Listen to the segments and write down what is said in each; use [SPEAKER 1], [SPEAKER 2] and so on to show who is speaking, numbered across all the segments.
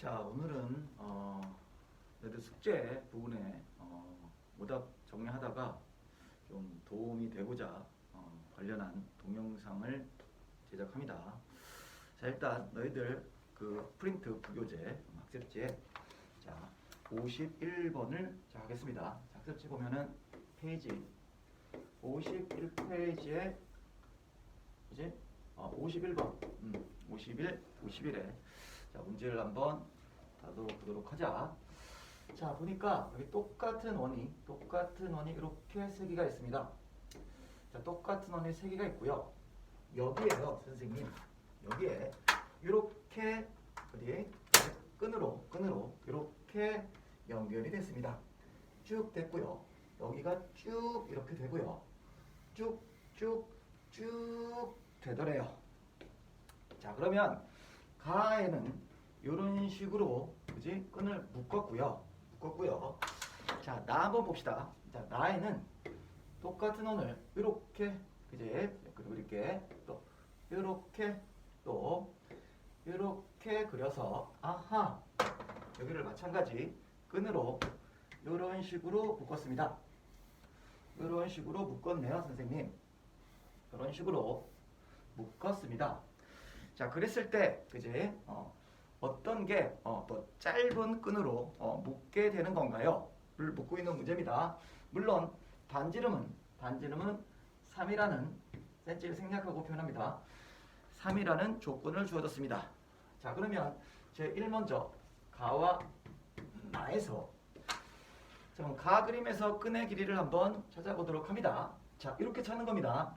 [SPEAKER 1] 자 오늘은 어, 숙제 부분에 어, 오답 정리하다가 좀 도움이 되고자 어, 관련한 동영상을 제작합니다. 자 일단 너희들 그 프린트 부교재 학습지에 자 51번을 자 하겠습니다. 자, 학습지 보면은 페이지 51페이지에 이제 어, 51번 음, 51 51에 자 문제를 한번 다뤄보도록 하자. 자 보니까 여기 똑같은 원이 똑같은 원이 이렇게 세 개가 있습니다. 자 똑같은 원이 세 개가 있고요. 여기에요 선생님 여기에 이렇게 어디 끈으로 끈으로 이렇게 연결이 됐습니다. 쭉 됐고요. 여기가 쭉 이렇게 되고요. 쭉 쭉 쭉 되더래요. 자 그러면 가에는 이런 식으로 그지 끈을 묶었고요. 묶었고요. 자, 나 한번 봅시다. 자, 나에는 똑같은 원을 이렇게 그지 그리고 이렇게 또 이렇게 또 이렇게 그려서 아하 여기를 마찬가지 끈으로 이런 식으로 묶었습니다. 이런 식으로 묶었네요, 선생님. 이런 식으로 묶었습니다. 자, 그랬을 때, 그지? 어, 어떤 게, 어, 더 짧은 끈으로 어, 묶게 되는 건가요? 를 묻고 있는 문제입니다. 물론, 반지름은, 반지름은 3이라는 센치를 생략하고 표현합니다. 3이라는 조건을 주어졌습니다. 자, 그러면 제1 먼저, 가와 나에서, 자, 그럼 가 그림에서 끈의 길이를 한번 찾아보도록 합니다. 자, 이렇게 찾는 겁니다.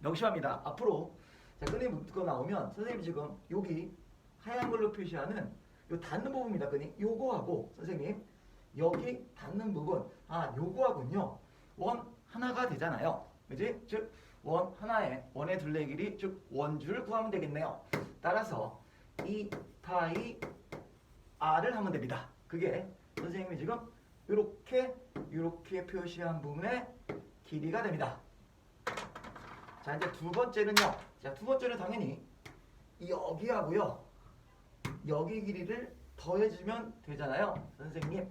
[SPEAKER 1] 명심합니다. 앞으로 자, 끈이 묶고 나오면 선생님 지금 여기 하얀 걸로 표시하는 요 닿는 부분입니다. 끈이 요거하고 선생님 여기 닿는 부분 아 요거하군요. 원 하나가 되잖아요. 그지? 즉 원 하나에 원의 둘레 길이 즉 원주를 구하면 되겠네요. 따라서 이 파이 r을 하면 됩니다. 그게 선생님이 지금 이렇게 이렇게 표시한 부분의 길이가 됩니다. 자 이제 두 번째는요. 자두 번째는 당연히 여기하고요. 여기 길이를 더해주면 되잖아요, 선생님.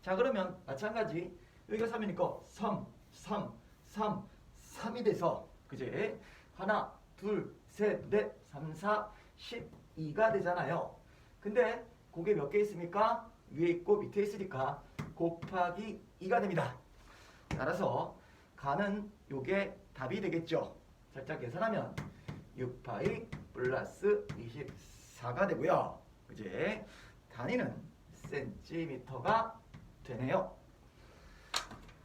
[SPEAKER 1] 자 그러면 마찬가지 여기가 3이니까 3, 3, 3, 3이 돼서 그제 하나, 둘, 셋, 넷, 3, 4, 12가 되잖아요. 근데 그게 몇 개 있습니까? 위에 있고 밑에 있으니까 곱하기 2가 됩니다. 따라서 가는 요게 답이 되겠죠. 살짝 계산하면 6파이 플러스 24 가 되고요. 이제 단위는 센티미터가 되네요.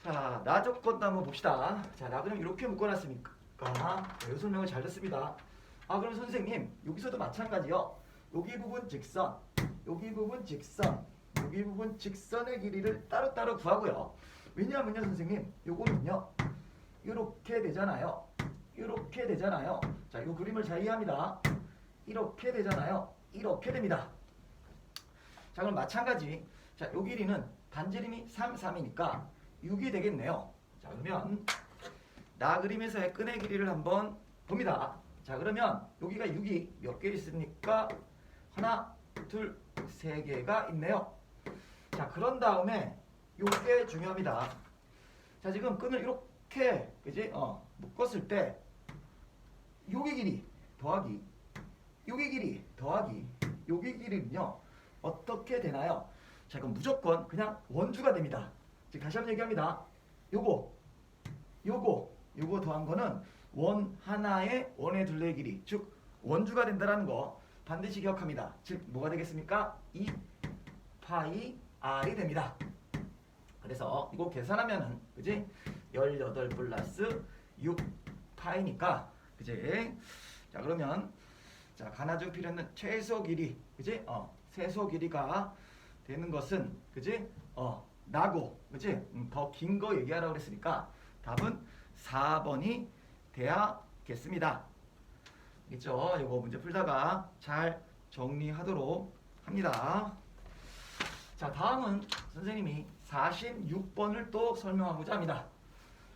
[SPEAKER 1] 자, 나 조건도 한번 봅시다. 자, 나 그럼 이렇게 묶어놨으니까 이 설명을 잘 듣습니다. 아, 그럼 선생님 여기서도 마찬가지요. 여기 부분 직선, 여기 부분 직선, 여기 부분 직선의 길이를 따로따로 구하고요. 왜냐하면요, 선생님, 요거는요, 이렇게 되잖아요. 이렇게 되잖아요. 자, 이 그림을 잘 이해합니다. 이렇게 되잖아요. 이렇게 됩니다. 자, 그럼 마찬가지. 자, 요 길이는 반지름이 3, 3이니까 6이 되겠네요. 자, 그러면 나 그림에서의 끈의 길이를 한번 봅니다. 자, 그러면 여기가 6이 몇 개 있습니까? 하나, 둘, 세 개가 있네요. 자, 그런 다음에 요게 중요합니다. 자, 지금 끈을 이렇게 그지? 어, 묶었을 때 요게 길이 더하기 요게 길이 더하기 요게 길이는요 어떻게 되나요? 자 그럼 무조건 그냥 원주가 됩니다. 즉 다시 한번 얘기합니다. 요거 요거 요거 더한 거는 원 하나의 원의 둘레 길이 즉 원주가 된다라는 거 반드시 기억합니다. 즉 뭐가 되겠습니까? 2 파이 r이 됩니다. 그래서 이거 계산하면은 그지? 18 플러스 6 파이니까 그지? 자 그러면 자 가나주 필요는 최소 길이 그지? 어 최소 길이가 되는 것은 그지? 어 나고 그지? 음, 더긴 거 얘기하라고 그랬으니까 답은 4번이 돼야겠습니다. 있죠? 이거 문제 풀다가 잘 정리하도록 합니다. 자 다음은 선생님이 46번을 또 설명하고자 합니다.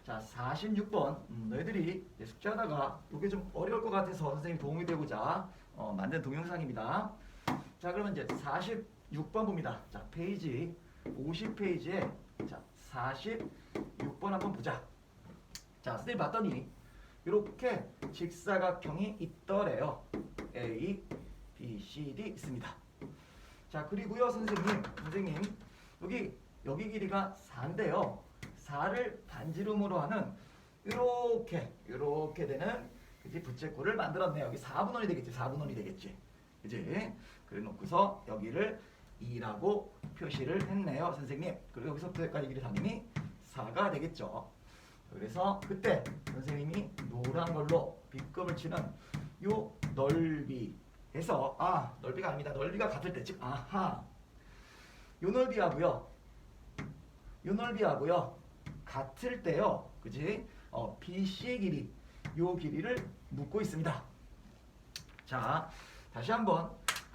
[SPEAKER 1] 자 46번 음, 너희들이 숙제하다가 이게 좀 어려울 것 같아서 선생님 도움이 되고자 어, 만든 동영상입니다. 자 그러면 이제 46번 봅니다. 자 페이지 50페이지에 자 46번 한번 보자. 자 선생님 봤더니 이렇게 직사각형이 있더래요. A, B, C, D 있습니다. 자 그리고요 선생님 선생님 여기 여기 길이가 4인데요. 4를 반지름으로 하는 이렇게 이렇게 되는 그지 부채꼴을 만들었네요. 여기 4분원이 되겠지. 4분원이 되겠지. 그지? 그래 놓고서 여기를 2라고 표시를 했네요, 선생님. 그리고 여기서부터까지 길이 당연히 4가 되겠죠. 그래서 그때 선생님이 노란 걸로 빗금을 치는 요 넓이에서 아 넓이가 아닙니다. 넓이가 같을 때 즉 아하 요 넓이하고요. 요 넓이하고요 같을 때요, 그지? 어, BC의 길이 요 길이를 묻고 있습니다. 자, 다시 한번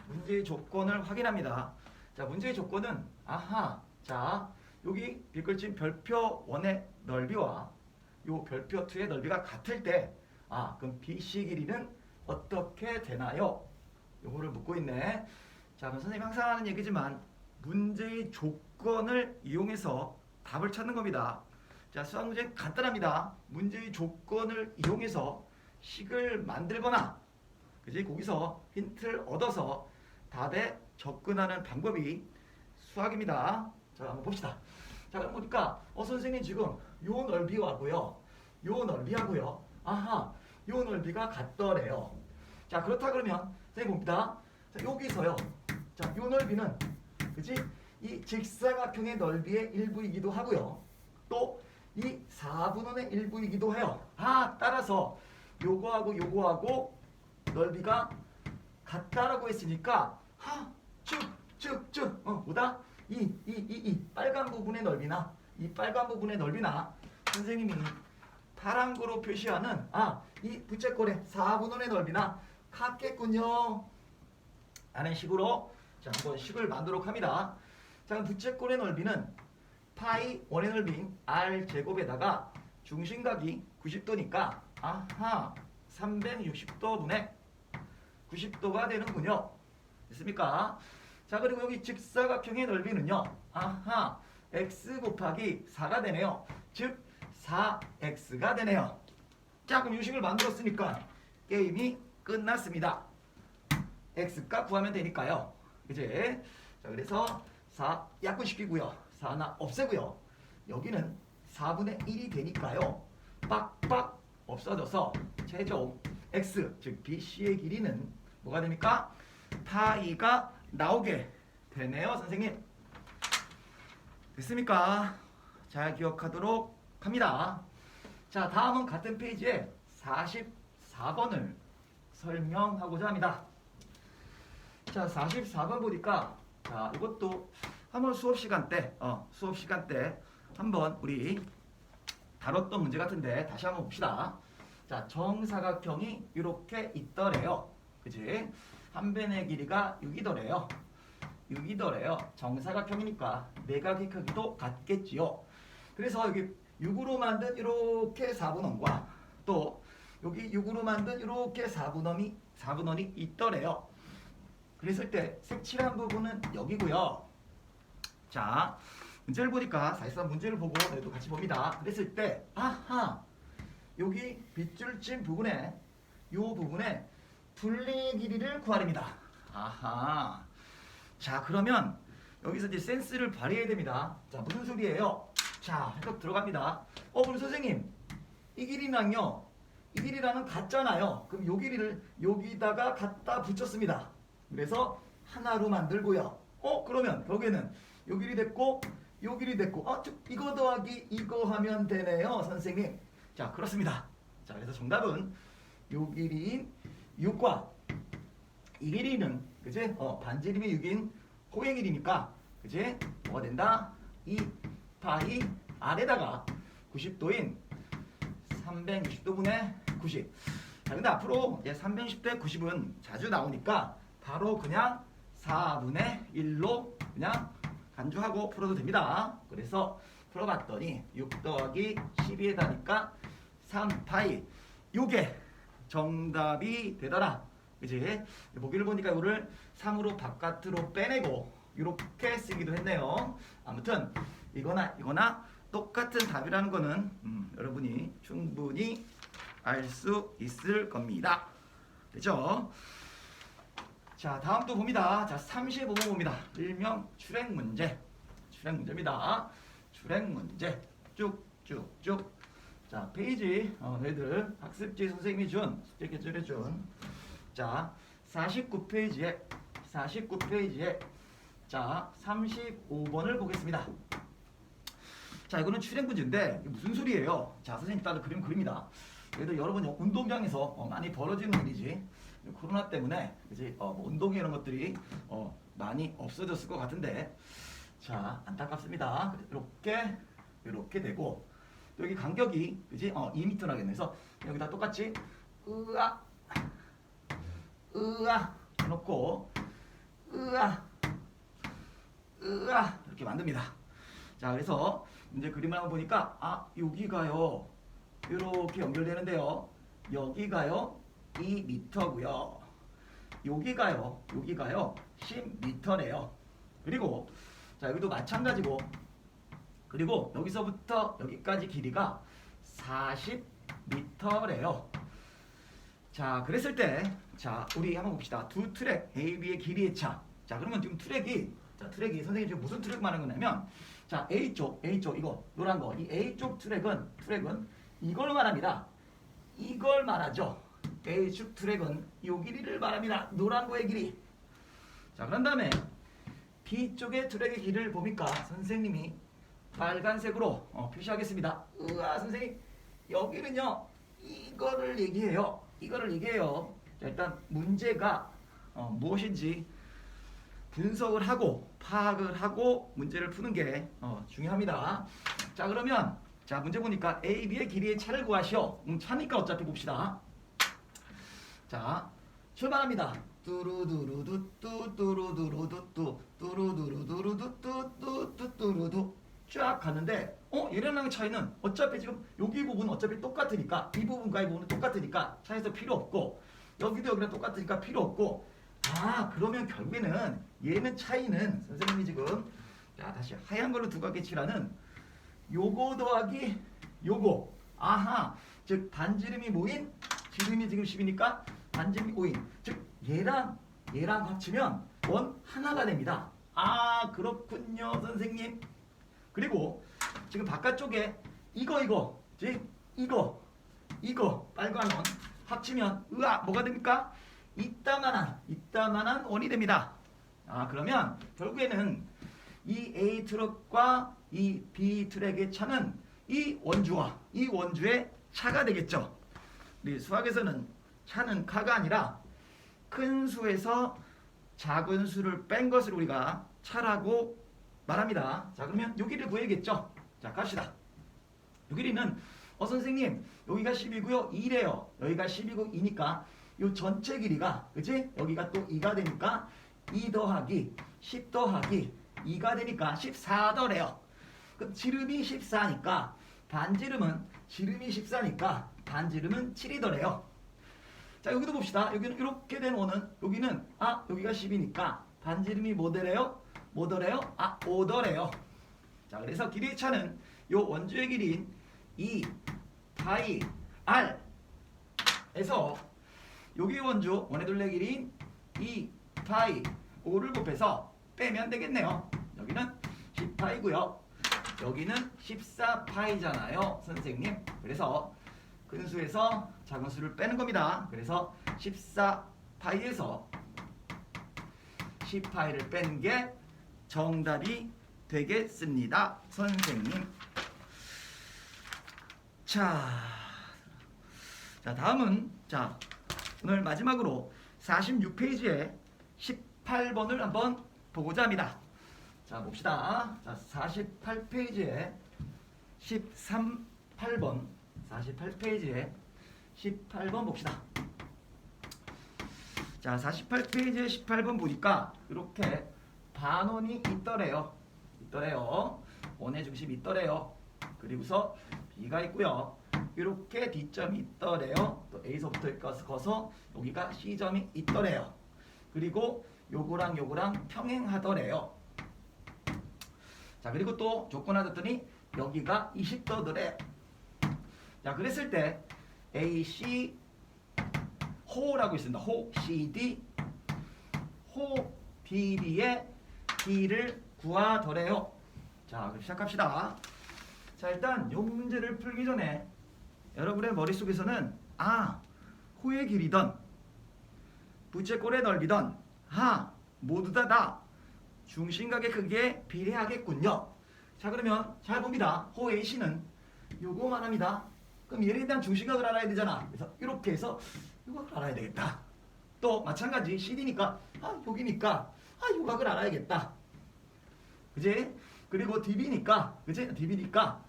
[SPEAKER 1] 문제의 조건을 확인합니다. 자, 문제의 조건은 아하. 자, 여기 빗글친 별표 1의 넓이와 요 별표 2의 넓이가 같을 때 아, 그럼 BC 길이는 어떻게 되나요? 요거를 묻고 있네. 자, 그럼 선생님 항상 하는 얘기지만 문제의 조건을 이용해서 답을 찾는 겁니다. 자, 수학 문제 간단합니다. 문제의 조건을 이용해서 식을 만들거나 그지 거기서 힌트를 얻어서 답에 접근하는 방법이 수학입니다. 자, 한번 봅시다. 자, 그럼 보니까 어 선생님 지금 요 넓이하고요. 요 넓이하고요. 아하. 요 넓이가 같더래요. 자, 그렇다 그러면 선생님 봅니다. 자, 여기서요. 자, 요 넓이는 그지? 이 직사각형의 넓이의 일부이기도 하고요. 또 이 4분원의 일부이기도 해요. 아, 따라서 요거하고 요거하고 넓이가 같다라고 했으니까 하, 쭉, 쭉, 쭉. 어, 보다 이, 이, 이, 이 빨간 부분의 넓이나 이 빨간 부분의 넓이나 선생님이 파란 거로 표시하는 아, 이 부채꼴의 4분원의 넓이나 같겠군요. 라는 식으로 자, 한번 식을 만들도록 합니다. 자, 부채꼴의 넓이는 파이 원의 넓이인 r 제곱에다가 중심각이 90도니까 아하 360도 분의 90도가 되는군요. 됐습니까? 자 그리고 여기 직사각형의 넓이는요. 아하 x 곱하기 4가 되네요. 즉 4x가 되네요. 자 그럼 유식을 만들었으니까 게임이 끝났습니다. x값 구하면 되니까요. 이제 자 그래서 4 약분시키고요. 4 하나 없애고요. 여기는 4분의 1이 되니까요. 빡빡 없어져서 최종 x 즉 BC의 길이는 뭐가 됩니까? 파이가 나오게 되네요, 선생님. 됐습니까? 잘 기억하도록 합니다. 자, 다음은 같은 페이지에 44번을 설명하고자 합니다. 자, 44번 보니까 자, 이것도 한번 수업 시간 때, 어, 수업 시간 때 한번 우리 다뤘던 문제 같은데 다시 한번 봅시다. 자, 정사각형이 이렇게 있더래요. 그지? 한 변의 길이가 6이더래요. 6이더래요. 정사각형이니까 내각의 크기도 같겠지요. 그래서 여기 6으로 만든 이렇게 4분원과 또 여기 6으로 만든 이렇게 4분원이 4분원이 있더래요. 그랬을 때 색칠한 부분은 여기고요. 자, 문제를 보니까 사실상 문제를 보고 저희도 같이 봅니다. 그랬을 때 아하 여기 빗줄 친 부분에 요 부분에 둘레의 길이를 구하랍니다. 아하. 자 그러면 여기서 이제 센스를 발휘해야 됩니다. 자 무슨 소리예요? 자 해석 들어갑니다. 어 그럼 선생님 이 길이랑요 이 길이랑은 같잖아요. 그럼 요 길이를 여기다가 갖다 붙였습니다. 그래서 하나로 만들고요. 어 그러면 여기는 요 길이 됐고 요 길이 됐고 아 즉, 이거 더하기 이거 하면 되네요 선생님. 자 그렇습니다. 자 그래서 정답은 요 길이인 6과 이 길이는 그지? 어 반지름이 6인 호의 길이니까 그지? 뭐가 된다? 이 파이 아래다가 90도인 360도분의 90. 자 근데 앞으로 이제 360대 90은 자주 나오니까 바로 그냥 4분의 1로 그냥 간주하고 풀어도 됩니다. 그래서 풀어봤더니 6 더하기 12에 다니까 3파이 요게 정답이 되더라 그지? 보기를 보니까 이거를 3으로 바깥으로 빼내고 이렇게 쓰기도 했네요. 아무튼 이거나 이거나 똑같은 답이라는 거는 음, 여러분이 충분히 알 수 있을 겁니다. 됐죠? 자, 다음 또 봅니다. 자, 35번 봅니다. 일명 출행 문제. 출행 문제입니다. 출행 문제. 쭉쭉쭉. 자, 페이지 어, 너희들 학습지 선생님이 준 숙제 개설해 준. 자, 49페이지에 49페이지에 자, 35번을 보겠습니다. 자, 이거는 출행 문제인데 무슨 소리예요? 자, 선생님 따로 그림 그립니다. 그래도 여러분 운동장에서 어, 많이 벌어지는 일이지. 코로나 때문에 그지 어, 뭐 운동 이런 것들이 어, 많이 없어졌을 것 같은데 자 안타깝습니다. 이렇게 이렇게 되고 또 여기 간격이 그지 어, 2m 나겠네. 그래서 여기다 똑같이 으아 으아 해놓고 으아 으아 이렇게 만듭니다. 자 그래서 이제 그림을 한번 보니까 아 여기가요 이렇게 연결되는데요. 여기가요 2m고요. 여기가요. 여기가요. 10m래요. 그리고 자, 여기도 마찬가지고 그리고 여기서부터 여기까지 길이가 40m래요. 자, 그랬을 때 자, 우리 한번 봅시다. 두 트랙 A, B의 길이의 차. 자, 그러면 지금 트랙이 자, 트랙이 선생님 지금 무슨 트랙 말하는 거냐면 자, A 쪽, A 쪽 이거 노란 거. 이 A 쪽 트랙은 트랙은 이걸 말합니다. 이걸 말하죠. A축 트랙은 이 길이를 말합니다. 노란 거의 길이. 자, 그런 다음에 B쪽의 트랙의 길이를 보니까 선생님이 빨간색으로 어, 표시하겠습니다. 으아, 선생님 여기는요 이거를 얘기해요. 이거를 얘기해요. 자, 일단 문제가 어, 무엇인지 분석을 하고 파악을 하고 문제를 푸는 게 어, 중요합니다. 자, 그러면 자 문제 보니까 A, B의 길이의 차를 구하시오. 음, 차니까 어차피 봅시다. 자 출발합니다. 뚜루두루두 뚜 뚜루두루두 뚜 뚜루두루두루두 뚜 뚜루두. 쫙 가는데 어 얘네랑 차이는 어차피 지금 여기 부분 어차피 똑같으니까 이 부분과 이 부분은 똑같으니까 차에서 필요 없고 여기도 여기랑 똑같으니까 필요 없고. 아 그러면 결국에는 얘는 차이는 선생님이 지금 자 다시 하얀 걸로 두 가지 칠하는 요거 더하기 요거. 아하 즉 반지름이 모인 지름이 지금 10이니까 반지름이 5인. 즉 얘랑 얘랑 합치면 원 하나가 됩니다. 아 그렇군요 선생님. 그리고 지금 바깥쪽에 이거 이거 즉 이거 이거 빨간 원 합치면 으아 뭐가 됩니까? 이따만한 이따만한 원이 됩니다. 아 그러면 결국에는 이 A 트럭과 이 B 트랙의 차는 이 원주와 이 원주의 차가 되겠죠. 우리 수학에서는 차는 카가 아니라 큰 수에서 작은 수를 뺀 것을 우리가 차라고 말합니다. 자 그러면 여기를 구해야겠죠. 자 갑시다. 요 길이는 어 선생님 여기가 10이고요 2래요. 여기가 10이고 2니까 요 전체 길이가 그지? 여기가 또 2가 되니까 2 더하기 10 더하기 2가 되니까 14더래요. 그럼 지름이 14니까 반지름은 지름이 14니까 반지름은 7이더래요. 자 여기도 봅시다. 여기는 이렇게 된 원은 여기는 아 여기가 10이니까 반지름이 뭐더래요? 뭐더래요? 아 5더래요. 자 그래서 길이의 차는 요 원주의 길이인 2 파이 r 에서 여기 원주 원의 둘레 길이인 2 파이 5를 곱해서 빼면 되겠네요. 여기는 10파이고요. 여기는 14파이잖아요, 선생님. 그래서 큰 수에서 작은 수를 빼는 겁니다. 그래서 14파이에서 10파이를 빼는 게 정답이 되겠습니다, 선생님. 자, 자 다음은 자 오늘 마지막으로 46페이지에 18번을 한번 보고자 합니다. 자 봅시다. 자 48페이지에 13, 8번 48페이지에 18번 봅시다. 자 48페이지에 18번 보니까 이렇게 반원이 있더래요. 있더래요. 원의 중심이 있더래요. 그리고서 B가 있고요. 이렇게 D점이 있더래요. 또 A서부터 여기까지 거서 여기가 C점이 있더래요. 그리고 요거랑 요거랑 평행하더래요. 자 그리고 또 조건 하더니 여기가 20도더래. 자 그랬을 때 AC 호라고 있습니다. 호 CD 호 DB의 D를 구하더래요. 자 그럼 시작합시다. 자 일단 요 문제를 풀기 전에 여러분의 머릿속에서는 아 호의 길이던 부채꼴의 넓이던 하 모두 다 다 중심각의 크기에 비례하겠군요. 자 그러면 잘 봅니다. 호 A씨는 요거만 합니다. 그럼 얘에 대한 중심각을 알아야 되잖아. 그래서 이렇게 해서 이걸 알아야 되겠다. 또 마찬가지 CD니까 아 여기니까 아 요각을 알아야겠다. 그지? 그리고 DB니까 그지? DB니까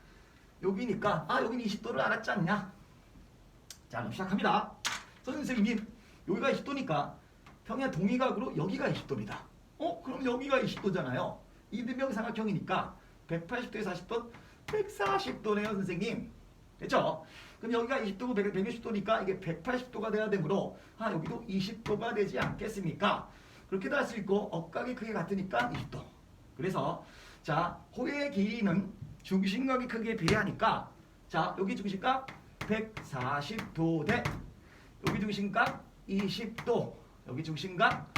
[SPEAKER 1] 여기니까 아 여기는 20도를 알았지 않냐? 자 그럼 시작합니다. 선생님 여기가 20도니까 평행 동의각으로 여기가 20도입니다. 어? 그럼 여기가 20도잖아요. 이등병 삼각형이니까 180도에서 40도 140도네요 선생님. 됐죠? 그럼 여기가 20도고 160도니까 이게 180도가 돼야 되므로 아 여기도 20도가 되지 않겠습니까? 그렇게도 할 수 있고 억각이 크게 같으니까 20도. 그래서 자 호의 길이는 중심각의 크기에 비례하니까 자 여기 중심각 140도 대 여기 중심각 20도 여기 중심각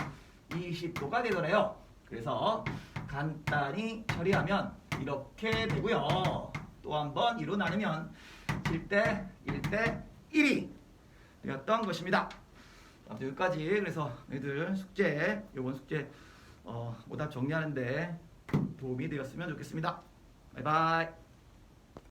[SPEAKER 1] 20도가 되더래요. 그래서 간단히 처리하면 이렇게 되고요. 또 한번 2로 나누면 7대 1대 1이 되었던 것입니다. 자, 여기까지 그래서 너희들 숙제 이번 숙제 어, 오답 정리하는데 도움이 되었으면 좋겠습니다. 바이바이.